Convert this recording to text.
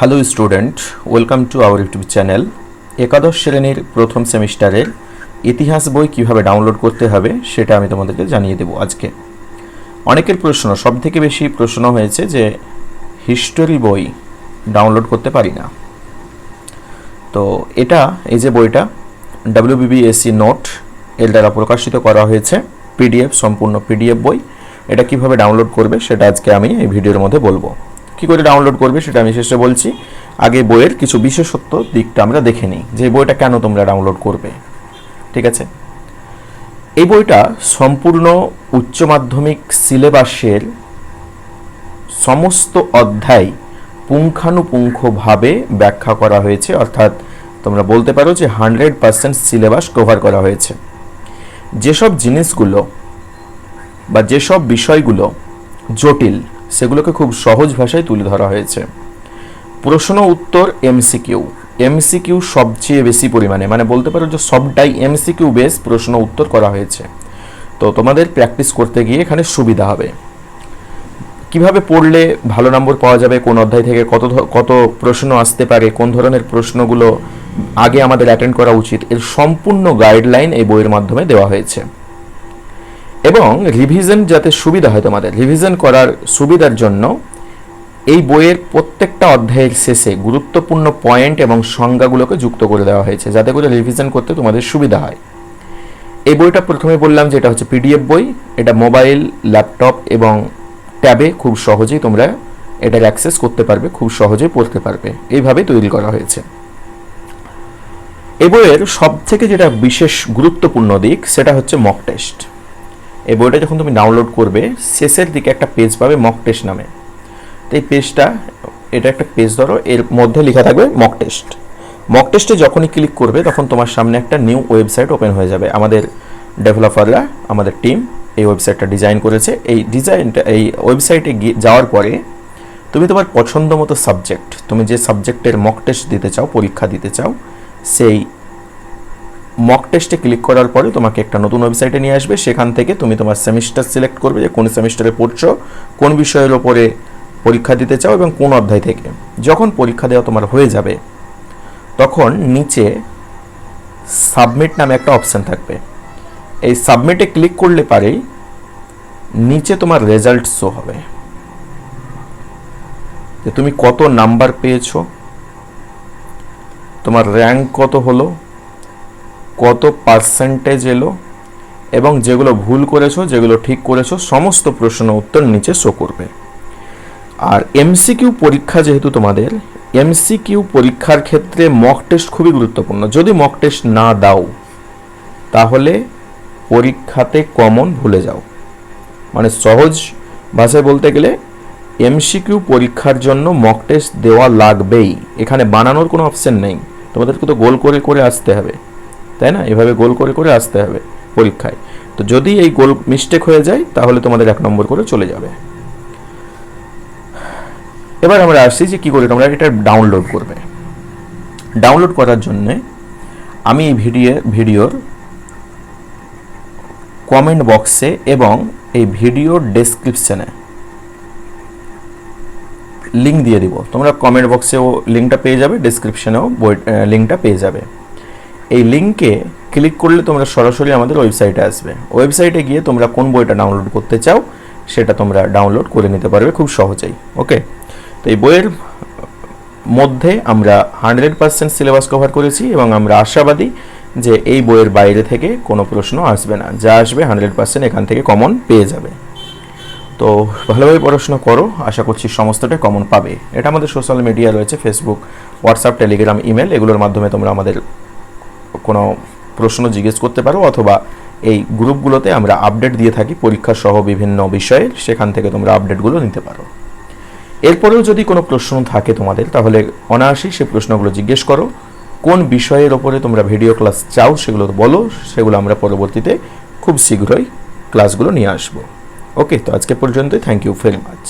Hello student welcome to our YouTube channel একাদশ শ্রেণির প্রথম সেমিস্টারের ইতিহাস বই কীভাবে ডাউনলোড করতে হবে, সেটা আমি তোমাদেরকে জানিয়ে দেব আজকে। অনেকের প্রশ্ন সব থেকে বেশি প্রশ্ন হয়েছে যে হিস্টোরি বই ডাউনলোড করতে পারি না। তো এটা, এই যে বইটা ডাব্লিউবিবিএসসি নোট এর দ্বারা প্রকাশিত করা হয়েছে পিডিএফ সম্পূর্ণ পিডিএফ বই। এটা কীভাবে ডাউনলোড করবে, সেটা আজকে আমি এই ভিডিওর মধ্যে বলব। কি করে ডাউনলোড করবে সেটা আমি শেষে বলছি। আগে বইয়ের কিছু বিশেষত্ব দিকটা আমরা দেখে নিই, যে বইটা কেন তোমরা ডাউনলোড করবে। ঠিক আছে? এই বইটা সম্পূর্ণ উচ্চ মাধ্যমিক সিলেবাসের সমস্ত অধ্যায় পুঙ্খানুপুঙ্খভাবে ব্যাখ্যা করা হয়েছে, অর্থাৎ তোমরা বলতে পারো যে হান্ড্রেড পার্সেন্ট সিলেবাস কভার করা হয়েছে। যেসব জিনিসগুলো বা যেসব বিষয়গুলো জটিল সেগুলোকে খুব সহজ ভাষায় তুলে ধরা হয়েছে। প্রশ্ন উত্তর এমসিকিউ এমসিকিউ সবচেয়ে বেশি পরিমাণে মানে বলতে পারো যে সবটাই এমসিকিউ বেস প্রশ্ন উত্তর করা হয়েছে। তো তোমাদের প্র্যাকটিস করতে গিয়ে এখানে সুবিধা হবে। কীভাবে পড়লে ভালো নম্বর পাওয়া যাবে, কোন অধ্যায় থেকে কত কত প্রশ্ন আসতে পারে, কোন ধরনের প্রশ্নগুলো আগে আমাদের অ্যাটেন্ড করা উচিত, এর সম্পূর্ণ গাইডলাইন এই বইয়ের মাধ্যমে দেওয়া হয়েছে। এবং রিভিশন যাতে সুবিধা হয় তোমাদের রিভিশন করার সুবিধার জন্য এই বইয়ের প্রত্যেকটা অধ্যায়ের শেষে গুরুত্বপূর্ণ পয়েন্ট এবং সংজ্ঞাগুলোকে যুক্ত করে দেওয়া হয়েছে, যাতে করে রিভিশন করতে তোমাদের সুবিধা হয়। এই বইটা প্রথমে বললাম যে এটা হচ্ছে পিডিএফ বই, এটা মোবাইল ল্যাপটপ এবং ট্যাবে খুব সহজেই তোমরা এটার অ্যাক্সেস করতে পারবে, খুব সহজেই পড়তে পারবে। এইভাবে তৈরি করা হয়েছে। এই বইয়ের সব থেকে যেটা বিশেষ গুরুত্বপূর্ণ দিক, সেটা হচ্ছে মক টেস্ট এই বইটা যখন তুমি ডাউনলোড করবে, শেষের দিকে একটা পেজ পাবে মক টেস্ট নামে। তো এই পেজটা এটা একটা পেজ ধরো, এর মধ্যে লেখা থাকবে মক টেস্ট মক টেস্টে যখনই ক্লিক করবে, তখন তোমার সামনে একটা নিউ ওয়েবসাইট ওপেন হয়ে যাবে। আমাদের ডেভেলপাররা আমাদের টিম এই ওয়েবসাইটটা ডিজাইন করেছে। এই ডিজাইনটা এই ওয়েবসাইটে গিয়ে যাওয়ার পরে, তুমি তোমার পছন্দ মতো সাবজেক্ট তুমি যে সাবজেক্টের মক টেস্ট দিতে চাও, পরীক্ষা দিতে চাও, সেই মক টেস্টে ক্লিক করার পরে তোমাকে একটা নতুন ওয়েবসাইটে নিয়ে আসবে। সেখান থেকে তুমি তোমার সেমিস্টার সিলেক্ট করবে যে কোন সেমিস্টারে পড়ছো, কোন বিষয়ের ওপরে পরীক্ষা দিতে চাও এবং কোন অধ্যায় থেকে। যখন পরীক্ষা দেওয়া তোমার হয়ে যাবে, তখন নিচে সাবমিট নামে একটা অপশান থাকবে। এই সাবমিটে ক্লিক করলে পারেই নিচে তোমার রেজাল্ট শো হবে। যে তুমি কত নাম্বার পেয়েছ, তোমার র্যাঙ্ক কত হলো কত পার্সেন্টেজ এলো এবং যেগুলো ভুল করেছ, যেগুলো ঠিক করেছ, সমস্ত প্রশ্ন উত্তর নিচে শো করবে। আর এমসিকিউ পরীক্ষা যেহেতু তোমাদের এমসিকিউ পরীক্ষার ক্ষেত্রে মক টেস্ট খুবই গুরুত্বপূর্ণ। যদি মক টেস্ট না দাও, তাহলে পরীক্ষাতে কমন ভুলে যাও। মানে সহজ ভাষায় বলতে গেলে এমসিকিউ পরীক্ষার জন্য মক টেস্ট দেওয়া লাগবেই। এখানে বানানোর কোনো অপশন নেই। তোমাদেরকে তো গোল করে করে আসতে হবে। তাই না? এভাবে গোল করে করে আসতে হবে পরীক্ষায়। তো যদি এই গোল মিস্টেক হয়ে যায়, তাহলে তোমাদের এক নম্বর করে চলে যাবে। এবার আমরা আসছি যে কী করে তোমরা এটা ডাউনলোড করবে। ডাউনলোড করার জন্যে আমি এই ভিডিও, ভিডিওর কমেন্ট বক্সে এবং এই ভিডিওর ডেসক্রিপশানে লিঙ্ক দিয়ে দিব। তোমরা কমেন্ট বক্সেও লিঙ্কটা পেয়ে যাবে ডেসক্রিপশনেও বই লিঙ্কটা পেয়ে যাবে। এই লিঙ্কে ক্লিক করলে তোমরা সরাসরি আমাদের ওয়েবসাইটে আসবে। ওয়েবসাইটে গিয়ে তোমরা কোন বইটা ডাউনলোড করতে চাও, সেটা তোমরা ডাউনলোড করে নিতে পারবে খুব সহজেই ওকে তো এই বইয়ের মধ্যে আমরা হান্ড্রেড পার্সেন্ট সিলেবাস কভার করেছি এবং আমরা আশাবাদী যে এই বইয়ের বাইরে থেকে কোনো প্রশ্ন আসবে না। যা আসবে হান্ড্রেড পার্সেন্ট এখান থেকে কমন পেয়ে যাবে। তো ভালোভাবে পড়াশোনা করো, আশা করছি সমস্তটাই কমন পাবে। এটা আমাদের সোশ্যাল মিডিয়া রয়েছে ফেসবুক হোয়াটসঅ্যাপ টেলিগ্রাম ইমেল এগুলোর মাধ্যমে তোমরা আমাদের কোনো প্রশ্ন জিজ্ঞেস করতে পারো অথবা এই গ্রুপগুলোতে আমরা আপডেট দিয়ে থাকি, পরীক্ষা সহ বিভিন্ন বিষয়ের সেখান থেকে তোমরা আপডেটগুলো নিতে পারো। এরপরেও যদি কোনো প্রশ্ন থাকে তোমাদের, তাহলে অনায়াসেই সে প্রশ্নগুলো জিজ্ঞেস করো। কোন বিষয়ের ওপরে তোমরা ভিডিও ক্লাস চাও সেগুলো বলো, সেগুলো আমরা পরবর্তীতে খুব শীঘ্রই ক্লাসগুলো নিয়ে আসব। ওকে, তো আজকে পর্যন্তই। Thank you very much